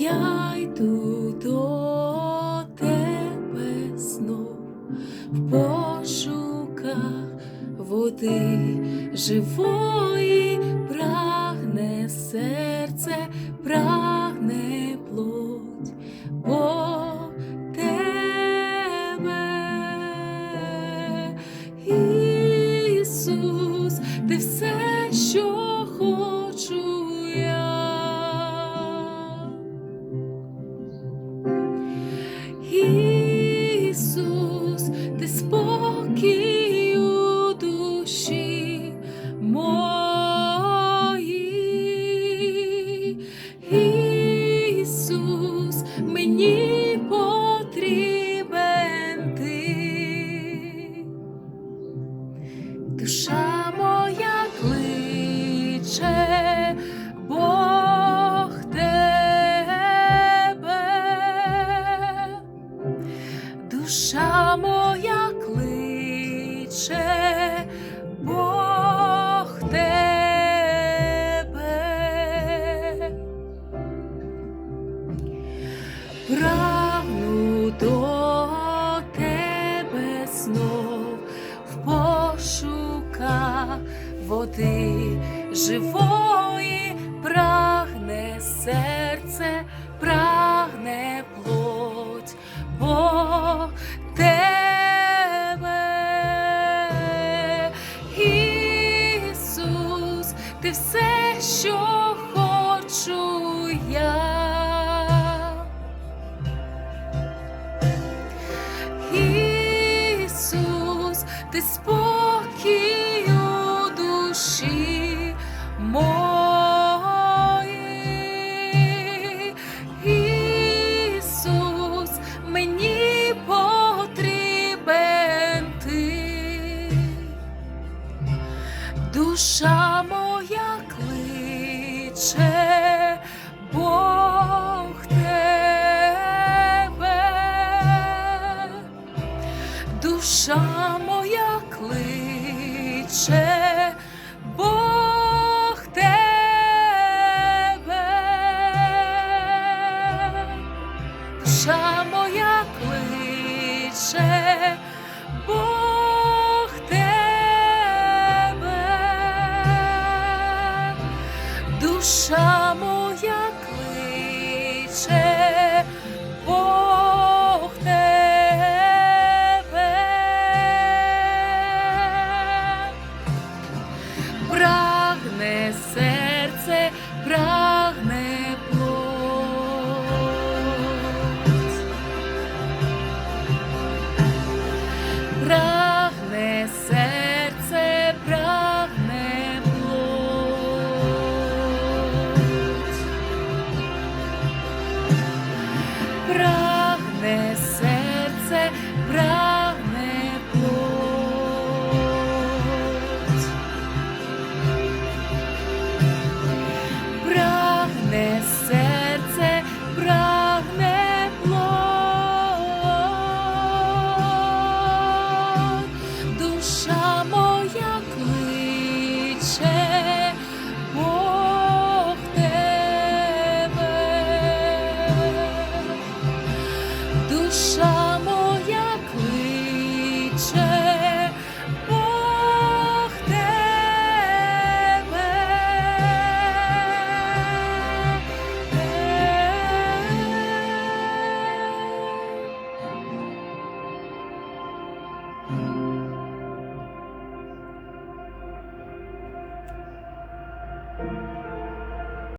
Я йду до тебе знов в пошуках води живої, прагне серце, прагне плоть по тебе. Ісус, ти все, живої, прагне серце, прагне плоть, бо тебе. Ісус, ти все, що хочу я. Ти спокій Душа моя кличе, Бог тебе. Душа моя кличе, Бог тебе. Душа моя кличе, Бог Душа кличе,